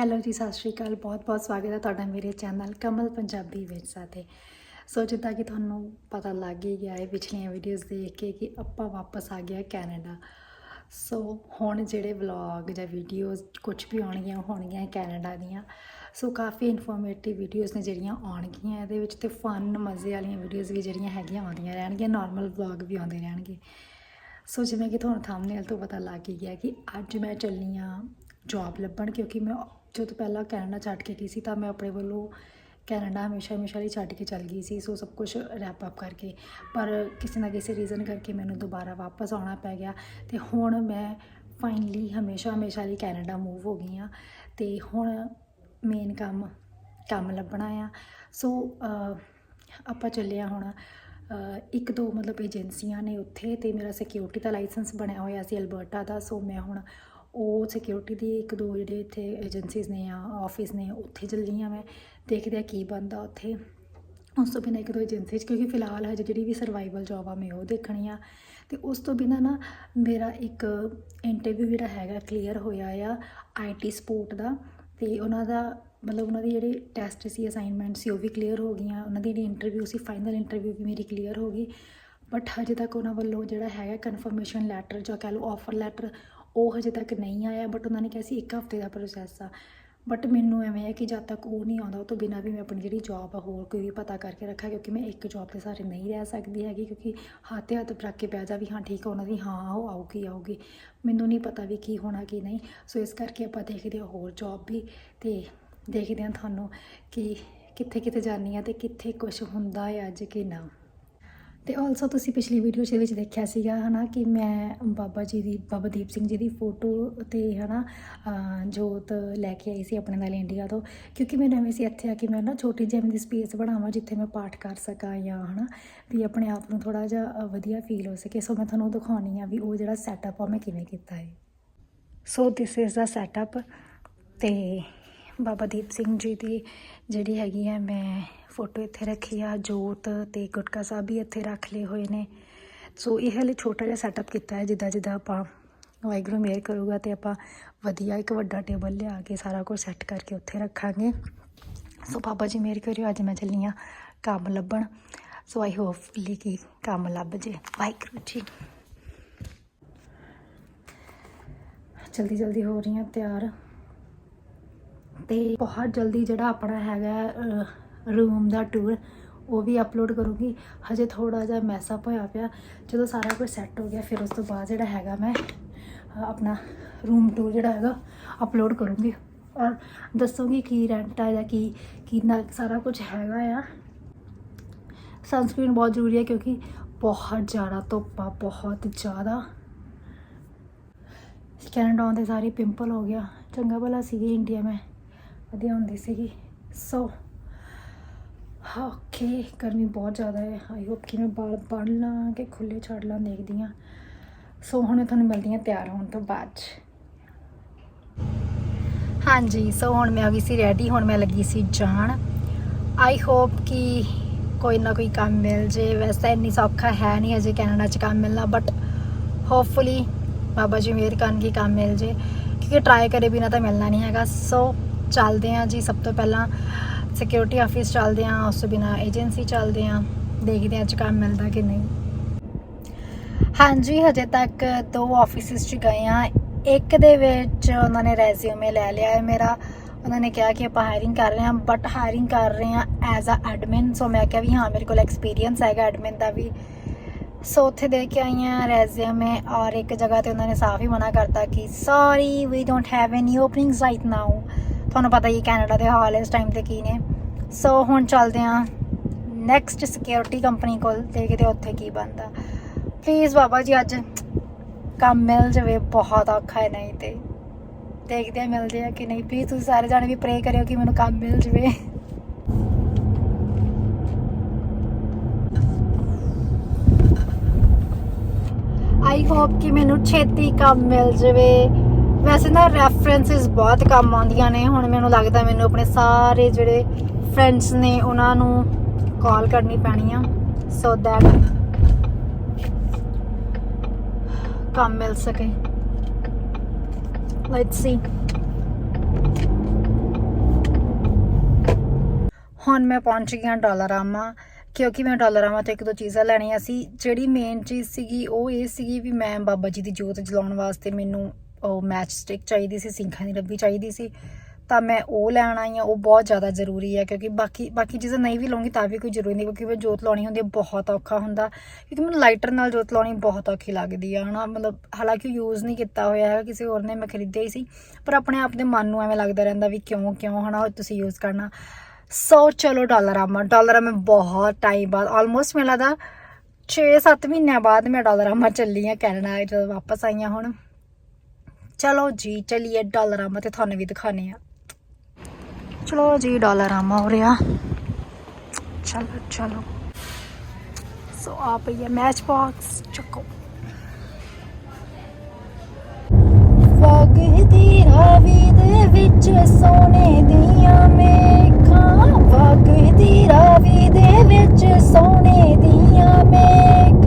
Hello ਜੀ, ਸਤਿ ਸ਼੍ਰੀ ਅਕਾਲ। ਬਹੁਤ ਬਹੁਤ ਸਵਾਗਤ ਹੈ ਤੁਹਾਡਾ ਮੇਰੇ ਚੈਨਲ ਕਮਲ ਪੰਜਾਬੀ ਵਿੱਚ ਸਾਥੇ ਸੋ ਜਿੱਦਾਂ ਕਿ ਤੁਹਾਨੂੰ ਪਤਾ ਲੱਗ ਹੀ ਗਿਆ ਹੈ, ਪਿਛਲੀਆਂ ਵੀਡੀਓਜ਼ ਦੇਖ ਕੇ ਕਿ ਆਪਾਂ ਵਾਪਸ ਆ ਗਿਆ ਕੈਨੇਡਾ। ਸੋ ਹੁਣ ਜਿਹੜੇ ਵਲੌਗ ਜਾਂ ਵੀਡੀਓਜ਼ ਕੁਝ ਵੀ ਆਉਣਗੀਆਂ ਹੋਣਗੀਆਂ ਕੈਨੇਡਾ ਦੀਆਂ। ਸੋ ਕਾਫੀ ਇਨਫੋਰਮੇਟਿਵ ਵੀਡੀਓਜ਼ ਨੇ ਜਿਹੜੀਆਂ ਆਉਣਗੀਆਂ ਇਹਦੇ ਵਿੱਚ ਤੇ ਫਨ ਮਜ਼ੇ ਵਾਲੀਆਂ ਵੀਡੀਓਜ਼ ਵੀ ਜਿਹੜੀਆਂ ਹੈਗੀਆਂ ਆਉਂਦੀਆਂ ਰਹਿਣਗੀਆਂ ਨਾਰਮਲ ਵਲੌਗ ਵੀ ਆਉਂਦੇ ਰਹਿਣਗੇ। ਸੋ ਜਿਵੇਂ ਕਿ ਤੁਹਾਨੂੰ ਥੰਬਨੇਲ ਤੋਂ ਪਤਾ ਲੱਗ ਹੀ ਗਿਆ ਕਿ ਅੱਜ ਮੈਂ ਚੱਲੀ ਹਾਂ ਜੌਬ ਲੱਭਣ ਕਿਉਂਕਿ ਮੈਂ ਜਦੋਂ ਪਹਿਲਾਂ ਕੈਨੇਡਾ ਛੱਡ ਕੇ ਗਈ ਸੀ, ਤਾਂ ਮੈਂ ਆਪਣੇ ਵੱਲੋਂ ਕੈਨੇਡਾ ਹਮੇਸ਼ਾ ਹਮੇਸ਼ਾ ਲਈ ਛੱਡ ਕੇ ਚੱਲ ਗਈ ਸੀ, ਸੋ ਸਭ ਕੁਝ ਰੈਪ ਅਪ ਕਰਕੇ। ਪਰ ਕਿਸੇ ਨਾ ਕਿਸੇ ਰੀਜ਼ਨ ਕਰਕੇ ਮੈਨੂੰ ਦੁਬਾਰਾ ਵਾਪਸ ਆਉਣਾ ਪੈ ਗਿਆ ਤੇ ਹੁਣ ਮੈਂ ਫਾਈਨਲੀ ਹਮੇਸ਼ਾ ਹਮੇਸ਼ਾ ਲਈ ਕੈਨੇਡਾ ਮੂਵ ਹੋ ਗਈ ਹਾਂ ਤੇ ਹੁਣ ਮੇਨ ਕੰਮ ਕੰਮ ਲੱਭਣਾ ਆ। ਸੋ ਆਪਾਂ ਚੱਲੇ ਹਾਂ ਹੁਣ ਇੱਕ ਦੋ ਮਤਲਬ ਏਜੰਸੀਆਂ ਨੇ ਉੱਥੇ ਤੇ ਮੇਰਾ ਸਿਕਿਉਰਿਟੀ ਦਾ ਲਾਇਸੈਂਸ ਬਣਿਆ ਹੋਇਆ ਸੀ ਅਲਬਰਟਾ ਦਾ, ਸੋ ਮੈਂ ਹੁਣ ਉਹ ਸਿਕਿਉਰਿਟੀ ਦੀ ਇੱਕ ਦੋ ਜਿਹੜੇ ਇੱਥੇ ਏਜੰਸੀਜ਼ ਨੇ ਆ ਆਫਿਸ ਨੇ, ਉੱਥੇ ਚੱਲੀ ਹਾਂ ਮੈਂ, ਦੇਖਦੇ ਆ ਕੀ ਬਣਦਾ ਉੱਥੇ। ਉਸ ਤੋਂ ਬਿਨਾਂ ਇੱਕ ਦੋ ਏਜੰਸੀ 'ਚ, ਕਿਉਂਕਿ ਫਿਲਹਾਲ ਹਜੇ ਜਿਹੜੀ ਵੀ ਸਰਵਾਈਵਲ ਜੌਬ ਆ, ਮੈਂ ਉਹ ਦੇਖਣੀ ਆ। ਤੇ ਉਸ ਤੋਂ ਬਿਨਾਂ ਨਾ, ਮੇਰਾ ਇੱਕ ਇੰਟਰਵਿਊ ਜਿਹੜਾ ਹੈਗਾ ਕਲੀਅਰ ਹੋਇਆ ਆ ਆਈਟੀ ਸਪੋਰਟ ਦਾ। ਤੇ ਉਹਨਾਂ ਦਾ, ਮਤਲਬ ਉਹਨਾਂ ਦੀ ਜਿਹੜੇ ਟੈਸਟ ਸੀ ਅਸਾਈਨਮੈਂਟ ਸੀ, ਉਹ ਵੀ ਕਲੀਅਰ ਹੋ ਗਈਆਂ। ਉਹਨਾਂ ਦੀ ਜਿਹੜੀ ਇੰਟਰਵਿਊ ਸੀ ਫਾਈਨਲ ਇੰਟਰਵਿਊ ਵੀ ਮੇਰੀ ਕਲੀਅਰ ਹੋ ਗਈ। ਬਟ ਹਜੇ ਤੱਕ ਉਹਨਾਂ ਵੱਲੋਂ ਜਿਹੜਾ ਹੈਗਾ ਕਨਫਰਮੇਸ਼ਨ ਲੈਟਰ ਜਾਂ ਕਹਿ ਲਓ ਆਫਰ ਲੈਟਰ ਉਹ ਹਜੇ ਤੱਕ ਨਹੀਂ ਆਇਆ ਬਟ ਉਹਨਾਂ ਨੇ ਕਿਹਾ ਸੀ ਇੱਕ ਹਫ਼ਤੇ ਦਾ ਪ੍ਰੋਸੈਸ ਆ। ਬਟ ਮੈਨੂੰ ਐਵੇਂ ਹੈ ਕਿ ਜਦ ਤੱਕ ਉਹ ਨਹੀਂ ਆਉਂਦਾ, ਉਹ ਤੋਂ ਬਿਨਾਂ ਵੀ ਮੈਂ ਆਪਣੀ ਜਿਹੜੀ ਜੌਬ ਆ ਹੋਰ ਕੋਈ ਵੀ ਪਤਾ ਕਰਕੇ ਰੱਖਾਂ, ਕਿਉਂਕਿ ਮੈਂ ਇੱਕ ਜੌਬ ਦੇ ਸਾਰੇ ਨਹੀਂ ਰਹਿ ਸਕਦੀ ਹੈਗੀ, ਕਿਉਂਕਿ ਹੱਥ ਹੱਥ ਰੱਖ ਕੇ ਪੈ ਜਾ ਵੀ ਹਾਂ, ਠੀਕ ਆ, ਉਹਨਾਂ ਦੀ ਹਾਂ, ਉਹ ਆਊਗੀ ਆਊਗੀ। ਮੈਨੂੰ ਨਹੀਂ ਪਤਾ ਵੀ ਕੀ ਹੋਣਾ, ਕੀ ਨਹੀਂ। ਸੋ ਇਸ ਕਰਕੇ ਆਪਾਂ ਦੇਖਦੇ ਹਾਂ ਹੋਰ ਜੌਬ ਵੀ ਤੇ ਦੇਖਦੇ ਹਾਂ ਤੁਹਾਨੂੰ ਕਿ ਕਿੱਥੇ ਕਿੱਥੇ ਜਾਣੀ ਆ ਤੇ ਕਿੱਥੇ ਕੁਝ ਹੁੰਦਾ ਹੈ ਅੱਜ ਕਿ ਨਾ। ਤੇ ਆਲਸੋ ਤੁਸੀਂ ਪਿਛਲੀ ਵੀਡੀਓ ਦੇ ਵਿੱਚ ਦੇਖਿਆ ਸੀਗਾ, ਹਨਾ, ਕਿ ਮੈਂ ਬਾਬਾ ਜੀ ਦੀ, ਬਾਬਾ ਦੀਪ ਸਿੰਘ ਜੀ ਦੀ ਫੋਟੋ ਤੇ, ਹਨਾ, ਅਹ, ਜੋਤ ਲੈ ਕੇ ਆਈ ਸੀ ਆਪਣੇ ਨਾਲ ਇੰਡੀਆ ਤੋਂ, ਕਿਉਂਕਿ ਮੈਨੂੰ ਐਵੇਂ ਸੀ ਇੱਥੇ ਆ ਕਿ ਮੈਂ ਨਾ ਛੋਟੀ ਜਿਹੀ ਦੀ ਸਪੇਸ ਬਣਾਵਾਂ ਜਿੱਥੇ ਮੈਂ ਪਾਠ ਕਰ ਸਕਾਂ ਜਾਂ, ਹਨਾ, ਵੀ ਆਪਣੇ ਆਪ ਨੂੰ ਥੋੜਾ ਜਿਹਾ ਵਧੀਆ ਫੀਲ ਹੋ ਸਕੇ। ਸੋ ਮੈਂ ਤੁਹਾਨੂੰ ਦਿਖਾਉਣੀ ਆ ਵੀ ਉਹ ਜਿਹੜਾ ਸੈਟਅਪ ਆ ਮੈਂ ਕਿਵੇਂ ਕੀਤਾ ਹੈ। ਸੋ ਦਿਸ ਇਜ਼ ਦਾ ਸੈਟਅਪ ਤੇ ਬਾਬਾ ਦੀਪ ਸਿੰਘ ਜੀ ਦੀ ਜਿਹੜੀ ਹੈਗੀ ਹੈ ਮੈਂ ਫੋਟੋ ਇੱਥੇ ਰੱਖੀ ਆ, ਜੋਤ ਤੇ ਗੁਟਕਾ ਸਾਹਿਬ ਵੀ ਇੱਥੇ ਰੱਖ ਲਏ ਹੋਏ ਨੇ। ਸੋ ਇਹ ਹਲੇ ਛੋਟਾ ਜਿਹਾ ਸੈਟਅਪ ਕੀਤਾ ਹੈ, ਜਿੱਦਾਂ ਜਿੱਦਾਂ ਆਪਾਂ ਵਾਹਿਗੁਰੂ ਮੇਅਰ ਕਰੂਗਾ ਤੇ ਆਪਾਂ ਵਧੀਆ ਇੱਕ ਵੱਡਾ ਟੇਬਲ ਲਿਆ ਕੇ ਸਾਰਾ ਕੁਝ ਸੈੱਟ ਕਰਕੇ ਉੱਥੇ ਰੱਖਾਂਗੇ। ਸੋ ਬਾਬਾ ਜੀ ਮਿਹਰ ਕਰਿਓ, ਅੱਜ ਮੈਂ ਚੱਲੀ ਹਾਂ ਕੰਮ ਲੱਭਣ। ਸੋ ਆਈ ਹੋਪਫੁਲੀ ਕਿ ਕੰਮ ਲੱਭ ਜੇ। ਵਾਹਿਗੁਰੂ ਜੀ। ਜਲਦੀ ਜਲਦੀ ਹੋ ਰਹੀ ਰਹੀਆਂ ਤਿਆਰ। ਤੇ ਬਹੁਤ ਜਲਦੀ ਜਿਹੜਾ ਆਪਣਾ ਹੈਗਾ ਰੂਮ ਦਾ ਟੂਰ ਉਹ ਵੀ ਅਪਲੋਡ ਕਰੂੰਗੀ। ਹਜੇ ਥੋੜਾ ਜਿਹਾ ਮੈਸਅਪ ਹੋਇਆ ਪਿਆ। ਜਦੋਂ ਸਾਰਾ ਕੁਝ ਸੈੱਟ ਹੋ ਗਿਆ, ਫਿਰ ਉਸ ਤੋਂ ਬਾਅਦ ਜਿਹੜਾ ਹੈਗਾ ਮੈਂ ਆਪਣਾ ਰੂਮ ਟੂਰ ਜਿਹੜਾ ਹੈਗਾ ਅਪਲੋਡ ਕਰੂੰਗੀ। ਔਰ ਦੱਸੂਗੀ ਕੀ ਰੈਂਟ ਆ ਜਾਂ ਕੀ, ਕਿੰਨਾ ਸਾਰਾ ਕੁਝ ਹੈਗਾ ਆ। ਸਨਸਕ੍ਰੀਨ ਬਹੁਤ ਜ਼ਰੂਰੀ ਹੈ ਕਿਉਂਕਿ ਬਹੁਤ ਜ਼ਿਆਦਾ ਧੁੱਪ ਆ, ਬਹੁਤ ਜ਼ਿਆਦਾ। ਕੈਨੇਡਾ ਆਉਂਦੇ ਸਾਰੇ ਪਿੰਪਲ ਹੋ ਗਿਆ। ਚੰਗਾ ਭਲਾ ਸੀਗੀ ਇੰਡੀਆ ਮੈਂ। ਵਧੀਆ ਹੁੰਦੀ ਸੀਗੀ। ਸੋ ਓਕੇ ਗਰਮੀ ਬਹੁਤ ਜ਼ਿਆਦਾ ਹੈ। ਆਈ ਹੋਪ ਕਿ ਮੈਂ ਬਾਲ ਬੰਨ ਲਾਂ ਕਿ ਖੁੱਲੇ ਛੱਡ ਲਾਂ, ਦੇਖਦੀ ਹਾਂ। ਸੋ ਹੁਣ ਤੁਹਾਨੂੰ ਮਿਲਦੀ ਹਾਂ ਤਿਆਰ ਹੋਣ ਤੋਂ ਬਾਅਦ 'ਚ। ਹਾਂਜੀ ਸੋ ਹੁਣ ਮੈਂ ਆ ਗਈ ਸੀ ਰੈਡੀ ਹੁਣ ਮੈਂ ਲੱਗੀ ਸੀ ਜਾਣ। ਆਈ ਹੋਪ ਕਿ ਕੋਈ ਨਾ ਕੋਈ ਕੰਮ ਮਿਲ ਜੇ। ਵੈਸੇ ਇੰਨੀ ਸੌਖਾ ਹੈ ਨਹੀਂ ਅਜੇ ਕੈਨੇਡਾ 'ਚ ਕੰਮ ਮਿਲਣਾ ਬਟ ਹੋਪਫੁਲੀ ਬਾਬਾ ਜੀ ਮਿਹਰ ਕਰਨ ਕੀ ਕੰਮ ਮਿਲ ਜੇ। ਕਿਉਂਕਿ ਟਰਾਈ ਕਰੇ ਬਿਨਾ ਤਾਂ ਮਿਲਣਾ ਨਹੀਂ ਹੈਗਾ। ਸੋ ਚੱਲਦੇ ਹਾਂ ਜੀ ਸਭ ਤੋਂ ਪਹਿਲਾਂ। ਸਿਕਿਉਰਿਟੀ ਆਫਿਸ ਚੱਲਦੇ ਹਾਂ, ਉਸ ਤੋਂ ਬਿਨਾ ਏਜੰਸੀ ਚੱਲਦੇ ਹਾਂ, ਦੇਖਦੇ ਹਾਂ ਅੱਜ ਕੰਮ ਮਿਲਦਾ ਕਿ ਨਹੀਂ। ਹਾਂਜੀ, ਹਜੇ ਤੱਕ ਦੋ ਆਫਿਸਿਸ 'ਚ ਗਏ ਆ ਇੱਕ ਦੇ ਵਿੱਚ ਉਹਨਾਂ ਨੇ ਰੈਜ਼ਿਊਮੇ ਲੈ ਲਿਆ ਹੈ ਮੇਰਾ। ਉਹਨਾਂ ਨੇ ਕਿਹਾ ਕਿ ਆਪਾਂ ਹਾਇਰਿੰਗ ਕਰ ਰਹੇ ਹਾਂ ਬਟ ਹਾਇਰਿੰਗ ਕਰ ਰਹੇ ਹਾਂ ਐਜ਼ ਅ ਐਡਮਿਨ ਸੋ ਮੈਂ ਕਿਹਾ ਵੀ ਹਾਂ, ਮੇਰੇ ਕੋਲ ਐਕਸਪੀਰੀਅੰਸ ਹੈਗਾ ਐਡਮਿਨ ਦਾ ਵੀ। ਸੋ ਉੱਥੇ ਦੇ ਕੇ ਆਈ ਹਾਂ ਰੈਜ਼ਿਊਮੇ ਔਰ ਇੱਕ ਜਗ੍ਹਾ ਤੇ ਉਹਨਾਂ ਨੇ ਸਾਫ਼ ਹੀ ਮਨਾ ਕਰਤਾ ਕਿ sorry we don't have any openings right now ਤੁਹਾਨੂੰ ਪਤਾ ਹੀ ਕੈਨੇਡਾ ਦੇ ਹਾਲ ਇਸ ਟਾਈਮ ਤੇ ਕੀ ਨੇ। ਸੋ ਹੁਣ ਚੱਲਦੇ ਹਾਂ ਨੈਕਸਟ ਸਿਕਿਉਰਿਟੀ ਕੰਪਨੀ ਕੋਲ, ਦੇਖਦੇ ਉੱਥੇ ਕੀ ਬਣਦਾ। ਪਲੀਜ਼ ਬਾਬਾ ਜੀ, ਅੱਜ ਕੰਮ ਮਿਲ ਜਾਵੇ, ਬਹੁਤ ਔਖਾ ਹੈ, ਨਹੀਂ ਤੇ ਦੇਖਦੇ ਮਿਲਦੇ ਆ ਕਿ ਨਹੀਂ। ਪਲੀਜ਼ ਤੁਸੀਂ ਸਾਰੇ ਜਾਣੇ ਵੀ ਪ੍ਰੇ ਕਰਿਓ ਕਿ ਮੈਨੂੰ ਕੰਮ ਮਿਲ ਜਾਵੇ। ਆਈ ਹੋਪ ਕਿ ਮੈਨੂੰ ਛੇਤੀ ਕੰਮ ਮਿਲ ਜਾਵੇ। ਵੈਸੇ ਨਾ ਰੈਫਰੈਂਸਸ ਬਹੁਤ ਕੰਮ ਆਉਂਦੀਆਂ ਨੇ। ਹੁਣ ਮੈਨੂੰ ਲੱਗਦਾ ਮੈਨੂੰ ਆਪਣੇ ਸਾਰੇ ਜਿਹੜੇ ਫਰੈਂਡਸ ਨੇ ਉਹਨਾਂ ਨੂੰ ਕਾਲ ਕਰਨੀ ਪੈਣੀ ਆ ਸੋ ਦੈਟ ਕੰਮ ਮਿਲ ਸਕੇ। ਲੈਟਸ ਸੀ ਹੁਣ ਮੈਂ ਪਹੁੰਚ ਗਈ ਹਾਂ ਡਾਲਰਾਮਾ, ਕਿਉਂਕਿ ਮੈਂ ਡਾਲਰਾਮਾ ਤੋਂ ਇੱਕ ਦੋ ਚੀਜ਼ਾਂ ਲੈਣੀਆਂ ਸੀ। ਜਿਹੜੀ ਮੇਨ ਚੀਜ਼ ਸੀਗੀ, ਉਹ ਇਹ ਸੀਗੀ ਵੀ ਮੈਂ ਬਾਬਾ ਜੀ ਦੀ ਜੋਤ ਜਲਾਉਣ ਵਾਸਤੇ ਮੈਨੂੰ ਉਹ ਮੈਚ ਸਟਿਕ ਚਾਹੀਦੀ ਸੀ, ਸਿੰਖਾਂ ਦੀ ਡੱਬੀ ਚਾਹੀਦੀ ਸੀ। ਤਾਂ ਮੈਂ ਉਹ ਲੈਣ ਆਈ ਆ ਉਹ ਬਹੁਤ ਜ਼ਿਆਦਾ ਜ਼ਰੂਰੀ ਹੈ ਕਿਉਂਕਿ ਬਾਕੀ ਬਾਕੀ ਚੀਜ਼ਾਂ ਨਹੀਂ ਵੀ ਲਵਾਂਗੀ ਤਾਂ ਵੀ ਕੋਈ ਜ਼ਰੂਰੀ ਨਹੀਂ ਕਿਉਂਕਿ ਮੈਂ ਜੋਤ ਲਾਉਣੀ ਹੁੰਦੀ ਹੈ, ਬਹੁਤ ਔਖਾ ਹੁੰਦਾ। ਕਿਉਂਕਿ ਮੈਨੂੰ ਲਾਈਟਰ ਨਾਲ ਜੋਤ ਲਾਉਣੀ ਬਹੁਤ ਔਖੀ ਲੱਗਦੀ ਆ, ਹਨਾ? ਮਤਲਬ ਹਾਲਾਂਕਿ ਯੂਜ਼ ਨਹੀਂ ਕੀਤਾ ਹੋਇਆ ਹੈ ਕਿਸੇ ਹੋਰ ਨੇ, ਮੈਂ ਖਰੀਦਿਆ ਹੀ ਸੀ। ਪਰ ਆਪਣੇ ਆਪ ਦੇ ਮਨ ਨੂੰ ਐਵੇਂ ਲੱਗਦਾ ਰਹਿੰਦਾ ਵੀ ਕਿਉਂ ਕਿਉਂ, ਹਨਾ? ਤੁਸੀਂ ਯੂਜ਼ ਕਰਨਾ। ਸੋ ਚਲੋ ਡਾਲਰਾਮਾ ਡਾਲਰਾਮਾ ਬਹੁਤ ਟਾਈਮ ਬਾਅਦ ਆਲਮੋਸਟ ਮੈਨੂੰ ਲੱਗਦਾ 6-7 ਮਹੀਨਿਆਂ ਬਾਅਦ ਮੈਂ ਡਾਲਰਾਮਾ ਚੱਲੀ ਆ ਕੈਨੇਡਾ, ਜਦੋਂ ਵਾਪਸ ਆਈ ਹਾਂ ਹੁਣ। ਚਲੋ ਜੀ, ਚਲਿਏ ਡਾਲਰਾਮਾ ਤੇ ਤੁਹਾਨੂੰ ਵੀ ਦਿਖਾਣੇ ਆ ਚਲੋ ਜੀ ਡਾਲਰਾਮਾ ਹੋ ਰਿਹਾ। ਚਲੋ ਚਲੋ। ਸੋ, ਆ ਪਈ ਹੈ ਮੈਚ ਬਾਕਸ ਚੱਕੋ ਵਗਦੀ ਰਾਵੀ ਦੇ ਵਿੱਚ ਸੋਨੇ ਦੀਆਂ ਮੇਖਾਂ ਵਗਦੀ ਰਾਵੀ ਦੇ ਵਿੱਚ ਸੋਨੇ ਦੀਆਂ ਮੇਖ।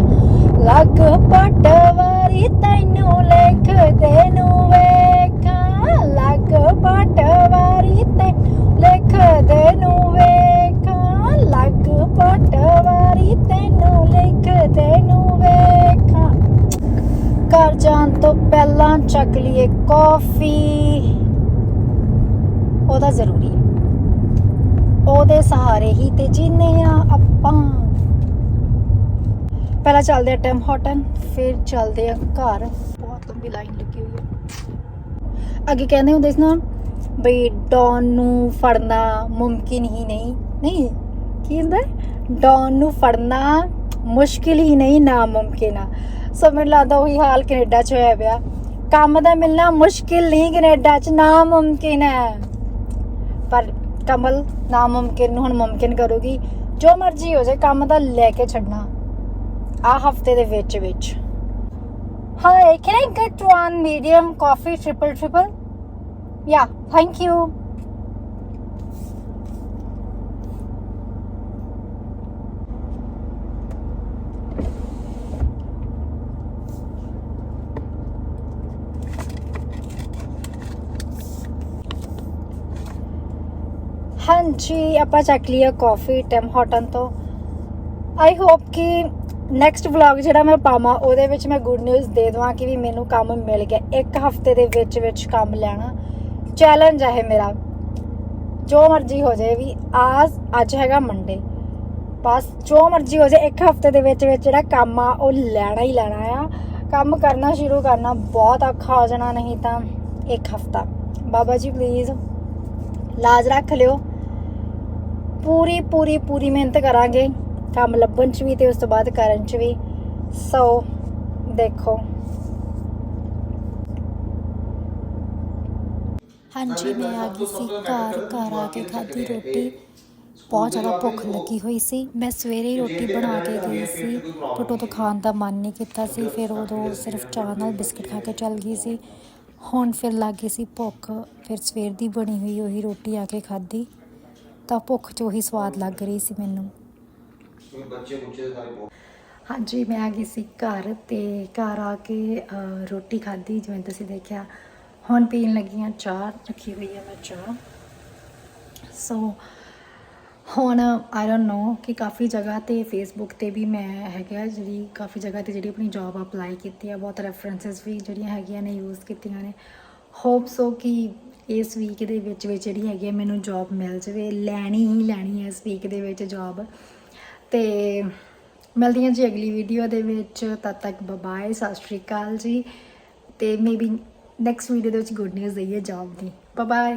ਲੱਗ ਪਟਵਾਰੀ ਤੈਨੂੰ ਲਿਖਦੇ ਨੂੰ ਵੇਖਾਂ ਲੱਗ ਪਟਵਾਰੀ ਤੈਨੂੰ ਲਿਖਦੇ ਨੂੰ ਵੇਖਾਂ ਲੱਗ ਪਟਵਾਰੀ ਤੈਨੂੰ ਲਿਖਦੇ ਨੂੰ ਵੇਖਾਂ ਘਰ ਜਾਣ ਤੋਂ ਪਹਿਲਾਂ ਚੱਕ ਲਈਏ ਕਾਫੀ। ਉਹਦਾ ਜ਼ਰੂਰੀ ਹੈ। ਉਹਦੇ ਸਹਾਰੇ ਹੀ ਤੇ ਜੀਨੇ ਆ ਆਪਾਂ। ਪਹਿਲਾਂ ਚੱਲਦੇ ਆ ਟੈਮ ਹਾਟਨ, ਫਿਰ ਚੱਲਦੇ ਆ ਘਰ। ਬਹੁਤ ਲੰਬੀ ਲਾਈਨ ਲੱਗੀ ਹੋਈ ਹੈ। ਅੱਗੇ ਕਹਿੰਦੇ ਹੁੰਦੇ ਸੀ ਨਾ, ਬਈ ਡੌਨ ਨੂੰ ਫੜਨਾ ਮੁਮਕਿਨ ਹੀ ਨਹੀਂ। ਨਹੀਂ, ਕੀ ਹੁੰਦਾ ਡੌਨ ਨੂੰ ਫੜਨਾ ਮੁਸ਼ਕਿਲ ਹੀ ਨਹੀਂ, ਨਾਮੁਮਕਿਨ ਆ। ਸੋ ਮੈਨੂੰ ਲੱਗਦਾ ਉਹੀ ਹਾਲ ਕੈਨੇਡਾ 'ਚ ਹੋਇਆ ਪਿਆ। ਕੰਮ ਦਾ ਮਿਲਣਾ ਮੁਸ਼ਕਿਲ ਨਹੀਂ ਕੈਨੇਡਾ 'ਚ, ਨਾਮੁਮਕਿਨ ਹੈ। ਪਰ ਕਮਲ ਨਾਮੁਮਕਿਨ ਨੂੰ ਹੁਣ ਮੁਮਕਿਨ ਕਰੂਗੀ। ਜੋ ਮਰਜ਼ੀ ਹੋ ਜਾਏ, ਕੰਮ ਦਾ ਲੈ ਕੇ ਛੱਡਣਾ। ਆ ਹਫ਼ਤੇ ਦੇ ਵਿੱਚ ਵਿੱਚ। Hi can I get one medium coffee triple triple yeah thank you ਹਾਂਜੀ, ਆਪਾਂ ਚੱਕ ਲਿਆ ਕਾਫੀ ਟੈਮ ਹਾਟਨ ਤੋਂ। ਆਈ ਹੋਪ ਕਿ ਨੈਕਸਟ ਵਲੌਗ ਜਿਹੜਾ ਮੈਂ ਪਾਵਾਂ, ਉਹਦੇ ਵਿੱਚ ਮੈਂ ਗੁੱਡ ਨਿਊਜ਼ ਦੇ ਦਵਾਂ ਕਿ ਵੀ ਮੈਨੂੰ ਕੰਮ ਮਿਲ ਗਿਆ। ਇੱਕ ਹਫ਼ਤੇ ਦੇ ਵਿੱਚ ਵਿੱਚ ਕੰਮ ਲੈਣਾ ਚੈਲੰਜ ਹੈ ਮੇਰਾ। ਜੋ ਮਰਜ਼ੀ ਹੋ ਜਾਏ ਵੀ ਆਜ ਅੱਜ ਹੈਗਾ ਮੰਡੇ ਬਸ, ਜੋ ਮਰਜ਼ੀ ਹੋ ਜਾਏ, ਇੱਕ ਹਫ਼ਤੇ ਦੇ ਵਿੱਚ ਵਿੱਚ ਜਿਹੜਾ ਕੰਮ ਆ, ਉਹ ਲੈਣਾ ਹੀ ਲੈਣਾ ਆ। ਕੰਮ ਕਰਨਾ ਸ਼ੁਰੂ ਕਰਨਾ ਬਹੁਤ ਔਖਾ ਹੋ ਜਾਣਾ, ਨਹੀਂ ਤਾਂ ਇੱਕ ਹਫਤਾ। ਬਾਬਾ ਜੀ ਪਲੀਜ਼ ਲਾਜ ਰੱਖ ਲਿਓ। ਪੂਰੀ ਪੂਰੀ ਪੂਰੀ ਮਿਹਨਤ ਕਰਾਂਗੇ। ਕੰਮ ਲੱਭਣ ਚ ਵੀ ਤੇ ਉਸ ਤੋਂ ਬਾਅਦ ਕਰਨ ਚ ਵੀ। ਸੋ ਦੇਖੋ। ਹਾਂਜੀ, ਮੈਂ ਆ ਗਈ ਸੀ ਘਰ। ਘਰ ਆ ਕੇ ਖਾਧੀ ਰੋਟੀ। ਬਹੁਤ ਜ਼ਿਆਦਾ ਭੁੱਖ ਲੱਗੀ ਹੋਈ ਸੀ। ਮੈਂ ਸਵੇਰੇ ਹੀ ਰੋਟੀ ਬਣਾ ਕੇ ਗਈ ਸੀ। ਬਟ ਉਦੋਂ ਖਾਣ ਦਾ ਮਨ ਨਹੀਂ ਕੀਤਾ ਸੀ। ਫਿਰ ਉਦੋਂ ਸਿਰਫ ਚਾਹ ਨਾਲ ਬਿਸਕਟ ਖਾ ਕੇ ਚੱਲ ਗਈ ਸੀ। ਹੁਣ ਫਿਰ ਲੱਗ ਗਈ ਸੀ ਭੁੱਖ। ਫਿਰ ਸਵੇਰ ਦੀ ਬਣੀ ਹੋਈ ਉਹੀ ਰੋਟੀ ਆ ਕੇ ਖਾਧੀ। ਤਾਂ ਭੁੱਖ 'ਚ ਉਹੀ ਸਵਾਦ ਲੱਗ ਰਹੀ ਸੀ ਮੈਨੂੰ। ਬੱਚੇ ਬੁੱਚੇ ਸਾਰੇ ਬਹੁਤ ਹਾਂਜੀ ਮੈਂ ਆ ਗਈ ਸੀ ਘਰ ਤੇ ਘਰ ਆ ਕੇ ਰੋਟੀ ਖਾਧੀ ਜਿਵੇਂ ਤੁਸੀਂ ਦੇਖਿਆ। ਹੁਣ ਪੀਣ ਲੱਗੀ ਹਾਂ ਚਾਹ ਰੱਖੀ ਹੋਈ ਹੈ ਮੈਂ ਚਾਹ। ਸੋ ਹੁਣ ਆਈ ਡੋਨਟ ਨੋ ਕਿ ਕਾਫੀ ਜਗ੍ਹਾ ਤੇ ਫੇਸਬੁੱਕ ਤੇ ਵੀ ਮੈਂ ਹੈਗਾ ਜਿਹੜੀ ਕਾਫੀ ਜਗ੍ਹਾ ਤੇ ਜਿਹੜੀ ਆਪਣੀ ਜੌਬ ਅਪਲਾਈ ਕੀਤੀ ਆ। ਬਹੁਤ ਰੈਫਰੈਂਸਸ ਵੀ ਜਿਹੜੀਆਂ ਹੈਗੀਆਂ ਨੇ ਯੂਜ਼ ਕੀਤੀਆਂ ਨੇ। ਹੋਪ ਸੋ ਕਿ ਇਸ ਵੀਕ ਦੇ ਵਿੱਚ ਵਿੱਚ ਜਿਹੜੀ ਹੈਗੀ ਹੈ ਮੈਨੂੰ ਜੌਬ ਮਿਲ ਜਾਵੇ, ਲੈਣੀ ਹੀ ਲੈਣੀ ਹੈ ਇਸ ਵੀਕ ਦੇ ਵਿੱਚ ਜੌਬ ਤੇ ਮਿਲਦੀਆਂ ਜੀ ਅਗਲੀ ਵੀਡੀਓ ਦੇ ਵਿੱਚ। ਤਦ ਤੱਕ ਬਾਏ ਸਤਿ ਸ਼੍ਰੀ ਅਕਾਲ ਜੀ। ਤੇ ਮੇਬੀ ਨੈਕਸਟ ਵੀਡੀਓ ਦੇ ਵਿੱਚ ਗੁੱਡ ਨਿਊਜ਼ ਦਈਏ ਜੌਬ ਦੀ। ਬਾਏ